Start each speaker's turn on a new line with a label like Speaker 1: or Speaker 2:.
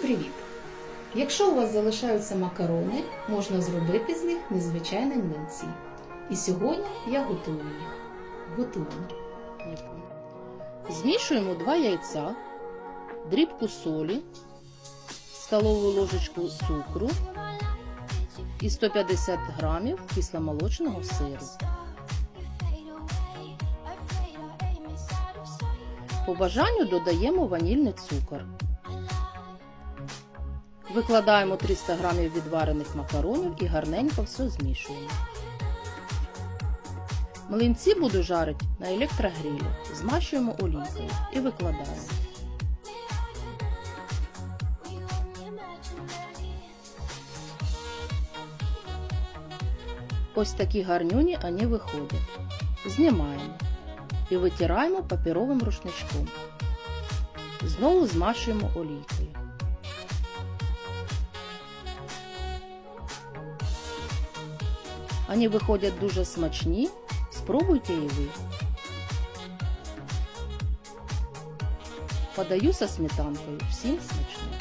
Speaker 1: привіт! Якщо у вас залишаються макарони, можна зробити з них незвичайні млинці. І сьогодні я готую їх. Готуємо.
Speaker 2: Змішуємо 2 яйця, дрібку солі, столову ложечку цукру і 150 грамів кисломолочного сиру. По бажанню додаємо ванільний цукор. Викладаємо 300 грамів відварених макаронів і гарненько все змішуємо. Млинці буду жарити на електрогрілі. Змащуємо олійкою і викладаємо. Ось такі гарнюні вони виходять. Знімаємо і витираємо папіровим рушничком. Знову змащуємо олійкою. Вони виходять дуже смачні. Спробуйте і ви. Подаю со сметанкою. Всім смачно.